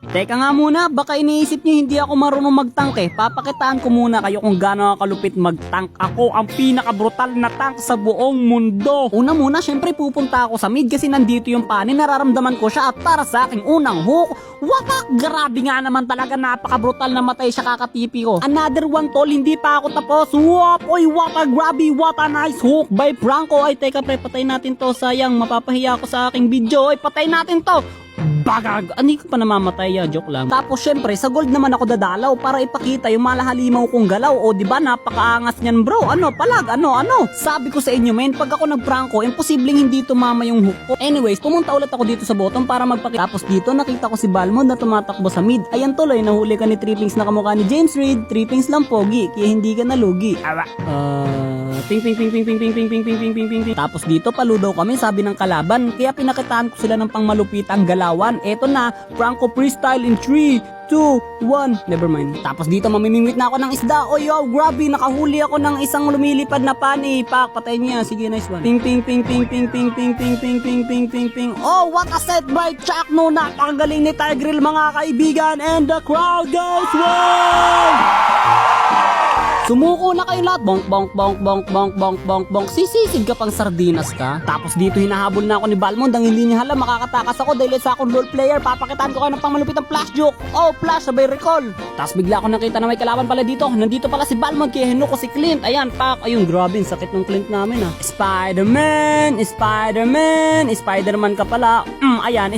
Teka nga muna, baka iniisip niyo hindi ako marunong magtank eh. Papakitaan ko muna kayo kung gaano kalupit magtank. Ako ang pinaka-brutal na tank sa buong mundo. Una muna, syempre pupunta ako sa mid kasi nandito yung panin. Nararamdaman ko siya at para sa aking unang hook, wapak! Grabe nga naman talaga, napaka-brutal na matay siya kakatipi ko. Another one tol, hindi pa ako tapos. Wap! Oy, wapa, grabe, what a nice hook by Franco. Ay, teka pre, patay natin to. Sayang, mapapahiya ako sa aking video. Ay, patay natin to. Bagag! Ani ko pa namamatay ya, joke lang. Tapos syempre, sa gold naman ako dadalaw para ipakita yung malahalimaw kong galaw. O di ba napakaangas niyan bro? Ano, palag, ano, ano? Sabi ko sa inyo men, pag ako nagpranko, imposibleng hindi tumama yung hook ko. Anyways, pumunta ulit ako dito sa bottom para magpakita. Tapos dito nakita ko si Balmond na tumatakbo sa mid. Ayan tuloy, nahuli ka ni Trippings na kamukha ni James Reid. Trippings lang pogi, kaya hindi ka nalugi. Awa. Uh, ping ping ping ping ping ping ping ping ping ping ping ping ping. Tapos dito paludaw kami sabi ng kalaban kaya pinakitaan ko sila ng pangmalupitang galawan. Eto na, Franco freestyle in 3, 2, 1. Never mind. Tapos dito mamimingwit na ako ng isda. O yo, grabe, nakahuli ako ng isang lumilipad na pani. Pak, patay niya. Sige, nice one. Ping ping ping ping ping ping ping ping ping ping ping ping ping. Oh, what a set by Chuck no. Napakagaling ni Tigril mga kaibigan and the crowd goes wild! Sumuko na kayo lahat. Bonk, bonk, bonk, bonk, bonk, bonk, bonk, bonk. Sisisig ka pang sardinas ka. Tapos dito hinahabol na ako ni Balmond. Ang hindi niya alam, makakatakas ako dahil sa akong role player. Papakitaan ko kayo ng pangmalupit ng flash joke. Oh, flash, sabay recall. Tapos bigla ako nakita na may kalaban pala dito. Nandito pala si Balmond, kaya hinuko si Clint. Ayan, pak. Ayun, grabe, sakit ng Clint namin ah. Spider-Man, Spider-Man, Spider-Man ka pala. Mm, ayan,